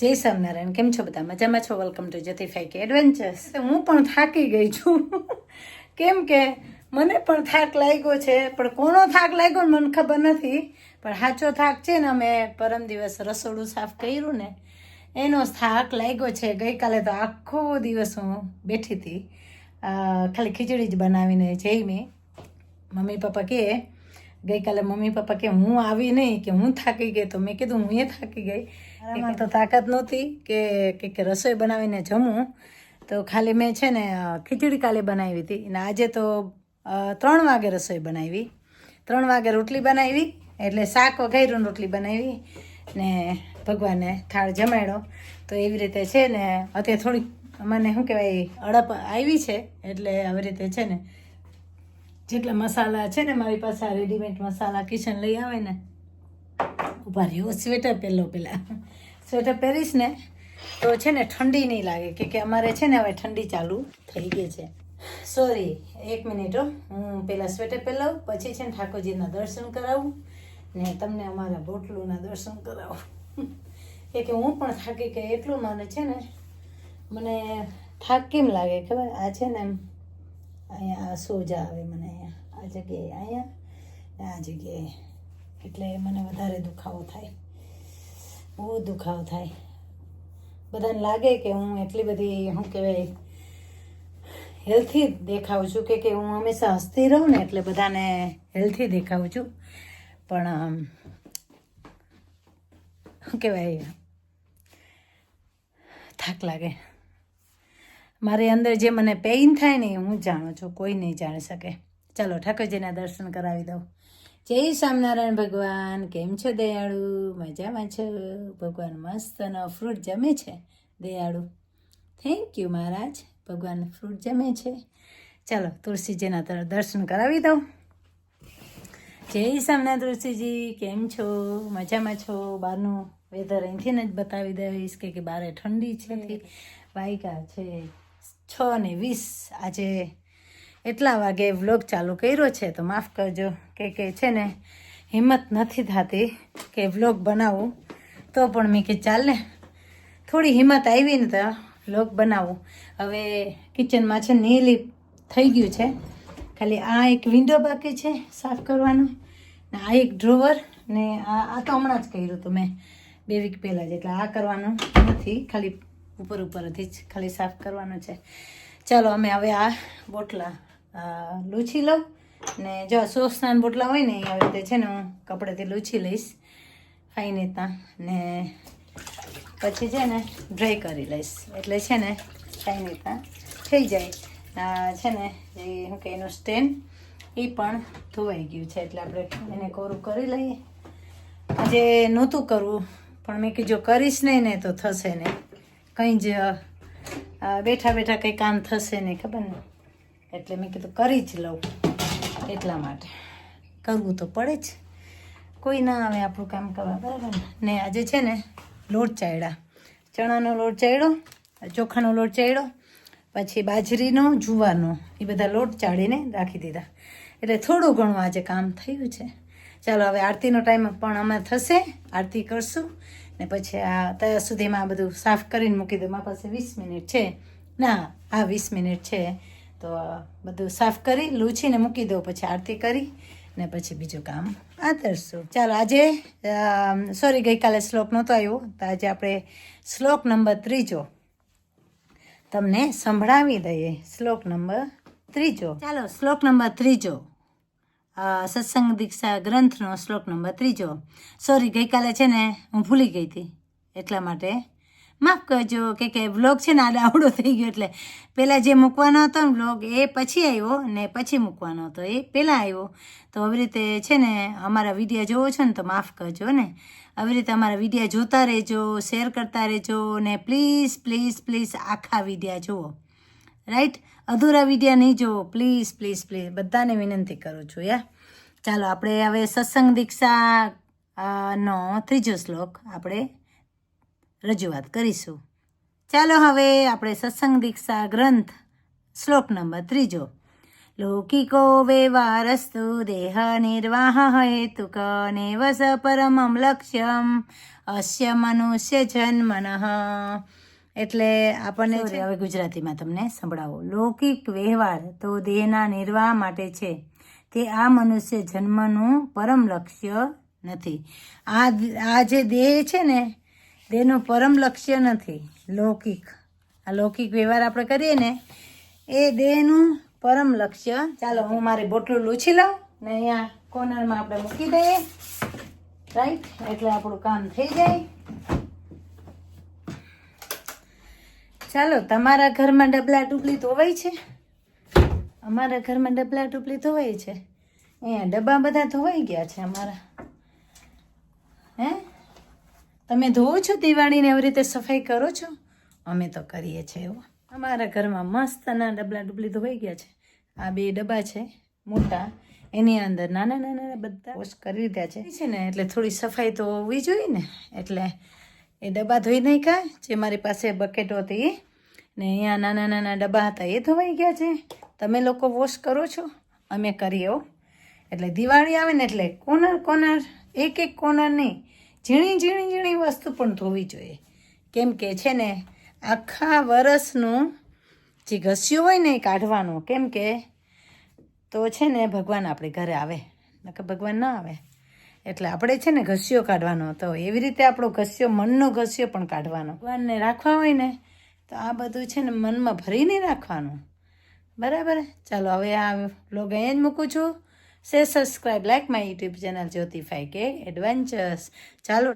જય સ્વામિનારાયણ, કેમ છો બધા? મજામાં છો? વેલકમ ટુ જ્યોતિફાઈ કે એડવેન્ચર્સ હું પણ થાકી ગઈ છું. કેમ કે મને પણ થાક લાગ્યો છે, પણ કોનો થાક લાગ્યો મને ખબર નથી. પણ સાચો થાક છે ને, અમે પરમ દિવસ રસોડું સાફ કર્યું ને, એનો થાક લાગ્યો છે. ગઈકાલે તો આખો દિવસ હું બેઠી હતી. ખાલી ખીચડી જ બનાવીને જઈ મેં. મમ્મી પપ્પા કહે ગઈકાલે મમ્મી પપ્પા કે હું આવી નહીં કે હું થાકી ગઈ તો મેં કીધું હું એ થાકી ગઈ. મારામાં તો તાકાત નહોતી કે કે કે રસોઈ બનાવીને જમું. તો ખાલી મેં છે ને ખીચડી કાલે બનાવી હતી. અને આજે તો ત્રણ વાગે રસોઈ બનાવી. ત્રણ વાગે રોટલી બનાવી એટલે શાક વઘાર્યું રોટલી બનાવી. ને ભગવાનને થાળ જમાડ્યો. તો એવી રીતે છે ને અત્યારે થોડીક મને શું કહેવાય અડપ આવી છે. એટલે આવી રીતે છે ને જેટલા મસાલા છે ને, મારી પાસે આ રેડીમેડ મસાલા કિચન લઈ આવે ને, ઊભા રહ્યો સ્વેટર પહેલો પહેલાં. સ્વેટર પહેરીશ ને, તો છે ને ઠંડી નહીં લાગે કે કે અમારે છે ને હવે ઠંડી ચાલુ થઈ ગઈ છે. સોરી એક મિનિટ હો. હું પહેલાં સ્વેટર પહેલાવું, પછી છે ને ઠાકોરજીના દર્શન કરાવું, ને તમને અમારા બોટલુના દર્શન કરાવું. કે કે હું પણ થાકી કે એટલું મને છે ને, મને થાક કેમ લાગે ખબર? આ છે ને એમ અહીંયા સોજા આવે મને અહીંયા. આ જગ્યાએ અહીંયા આ જગ્યાએ. એટલે મને વધારે દુખાવો થાય. બહુ દુખાવો થાય. બધાને લાગે કે હું એટલી બધી, શું કહેવાય હેલ્થી દેખાઉં છું કે કે હું હંમેશા હસતી રહું ને એટલે બધાને હેલ્થી દેખાઉં છું. પણ શું કહેવાય, થાક લાગે. મારી અંદર જે મને પેઇન થાય ને એ હું જાણું છું કોઈ નહીં જાણી શકે. ચાલો ઠાકોરજીના દર્શન કરાવી દઉં. જય સ્વામિનારાયણ ભગવાન કેમ છો દયાળુ? મજામાં છો? ભગવાન મસ્ત ફ્રૂટ જમે છે? દયાળુ. થેન્ક યુ મહારાજ. ભગવાન ફ્રૂટ જમે છે. ચાલો તુલસીજીના દર- દર્શન કરાવી દઉં. જય સ્વામિનારાયણ તુલસીજી કેમ છો? મજામાં છો? બહારનું વેધર અહીંથી જ બતાવી દઈશ કે કે બારે ઠંડી છે. વાયકા છે. છ ને વીસ. આજે એટલા વાગે વ્લોગ ચાલુ કર્યો છે, તો માફ કરજો. કે કે છે ને, હિંમત નથી થતી કે વ્લોગ બનાવું. તો પણ મેં કે ચાલ ને, થોડી હિંમત આવી ને તો વ્લોગ બનાવું. હવે કિચનમાં છે નીલી થઈ ગયું છે. ખાલી આ એક વિન્ડો બાકી છે, સાફ કરવાનું. ને આ એક ડ્રોવર ને આ આ તો હમણાં જ કર્યું હતું મેં, બે વીક પહેલાં જ. એટલે આ કરવાનું નથી. ખાલી ઉપર ઉપરથી જ ખાલી સાફ કરવાનો છે. ચાલો, અમે હવે આ બોટલા લૂછી લઉં ને જો સોસના બોટલા હોય ને એ આવી રીતે છે ને હું કપડેથી લૂછી લઈશ. ફાઈન રીતના ને પછી છે ને ડ્રાય કરી લઈશ. એટલે છે ને ફાઈન રીતના થઈ જાય. છે ને જે શું કે એનું સ્ટેન્ડ એ પણ ધોવાઈ ગયું છે. એટલે આપણે એને કોરું કરી લઈએ. આજે નહોતું કરવું, પણ મેં કીધું કરીશ નહીં ને તો થશે નહીં. કંઈ જ બેઠા બેઠા કંઈ કામ થશે નહીં, ખબર ને? એટલે મેં કીધું કરી જ લઉં એટલા માટે. કરવું તો પડે જ. કોઈ ના આવે આપણું કામ કરવા, બરાબર ને? આજે છે ને, લોટ ચાયડા. ચણાનો લોટ ચાયડો, ચોખાનો લોટ ચાયડો, પછી બાજરીનો, જુવારનો. એ બધા લોટ ચાળીને રાખી દીધા. એટલે થોડું ઘણું આજે કામ થયું છે. ચાલો, હવે આરતીનો ટાઈમ પણ અમે થશે. આરતી કરશું. ને પછી આ ત્યાં સુધીમાં આ બધું સાફ કરીને મૂકી દઉં. મારી પાસે વીસ મિનિટ છે. ના, આ વીસ મિનિટ છે. તો બધું સાફ કરી, લૂછીને મૂકી દઉં, પછી આરતી કરી ને પછી બીજું કામ આતરશું ચાલો, આજે સોરી ગઈકાલે શ્લોક નહોતો આવ્યો, તો આજે આપણે શ્લોક નંબર ત્રીજો તમને સંભળાવી દઈએ. શ્લોક નંબર ત્રીજો. ચાલો, શ્લોક નંબર ત્રીજો. સત્સંગ દીક્ષા ગ્રંથનો શ્લોક નંબર ત્રીજો. સોરી ગઈકાલે છે ને હું ભૂલી ગઈ હતી. એટલા માટે માફ કરજો કે કે વ્લોગ છે ને આ આવડો થઈ ગયો એટલે. પહેલાં જે મૂકવાનો હતો ને વ્લોગ એ પછી આવ્યો ને પછી મૂકવાનો હતો. એ પહેલાં આવ્યો. તો આવી રીતે છે ને અમારા વીડિયો જોવો છો ને તો માફ કરજો ને. આવી રીતે અમારા વીડિયો જોતા રહેજો, શેર કરતા રહેજો ને પ્લીઝ પ્લીઝ પ્લીઝ આખા વિડીયા જુઓ. રાઈટ અધૂરા વિદ્યા નહીં જુઓ. પ્લીઝ પ્લીઝ પ્લીઝ બધાને વિનંતી કરું છું યા ચાલો, આપણે હવે સત્સંગ દીક્ષા નો, ત્રીજો શ્લોક આપણે રજૂઆત કરીશું. ચાલો હવે આપણે સત્સંગ દીક્ષા ગ્રંથ, શ્લોક નંબર ત્રીજો. લૌકિકો વ્યવહારસ્તુ દેહ નિર્વાહ હેતુક નેવસ પરમમ લક્ષ્યમ. અસ્ય મનુષ્ય જન્મનઃ. એટલે આપણને હવે ગુજરાતીમાં તમને સંભળાવો. લૌકિક વ્યવહાર તો દેહના નિર્વાહ માટે છે. તે આ મનુષ્ય જન્મનું પરમ લક્ષ્ય નથી. આ આ જે દેહ છે ને દેહનું પરમ લક્ષ્ય નથી. લૌકિક. આ લૌકિક વ્યવહાર આપણે કરીએ ને એ દેહનું પરમ લક્ષ્ય. ચાલો હું મારી બોટલું લૂછી લઉં ને અહીંયા કોર્નરમાં આપણે મૂકી દઈએ. રાઈટ એટલે આપણું કામ થઈ જાય. ચાલો, તમારા ઘરમાં ડબલા ડુબલી ધોવાય છે? અમારા ઘરમાં ડબલા ડુબલી ધોવાય છે. અહીંયા ડબ્બા બધા ધોવાઈ ગયા છે અમારા. હે? તમે ધોવો છો દિવાળીને એવી રીતે સફાઈ કરો છો? અમે તો કરીએ છીએ એવું. અમારા ઘરમાં મસ્તના ડબલા ડુબલી ધોવાઈ ગયા છે. આ બે ડબ્બા છે, મોટા. એની અંદર નાના નાના બધા વોશ કરી દીધા છે ને, એટલે થોડી સફાઈ તો હોવી જોઈએ ને. એટલે એ ડબ્બા ધોઈ નાખ્યા, જે મારી પાસે બકેટ હતી. ને અહીંયા નાના નાના ડબ્બા હતા, એ ધોવાઈ ગયા છે. તમે લોકો વોશ કરો છો, અમે કરીએ એટલે દિવાળી આવે ને એટલે કોનર કોનર, એક એક કોનર નહીં ઝીણી ઝીણી ઝીણી વસ્તુ પણ ધોવી જોઈએ. કેમ કે છે ને, આખા વરસનું જે ઘસ્યું હોય ને એ કાઢવાનું, કેમ કે તો છે ને ભગવાન આપણે ઘરે આવે. નકર ભગવાન ના આવે. એટલે આપણે છે ને ઘસ્યો કાઢવાનો તો એવી રીતે આપણો ઘસ્યો મનનો ઘસ્યો પણ કાઢવાનો. ભગવાનને રાખવા હોય ને, તો આ બધું છે ને મનમાં ભરીને રાખવાનું. બરાબર? ચાલો, હવે આ બ્લોગ અહીંયા જ મૂકું છું. સે subscribe like my YouTube channel જ્યોતિફાઈ કે એડવેન્ચર્સ ચાલો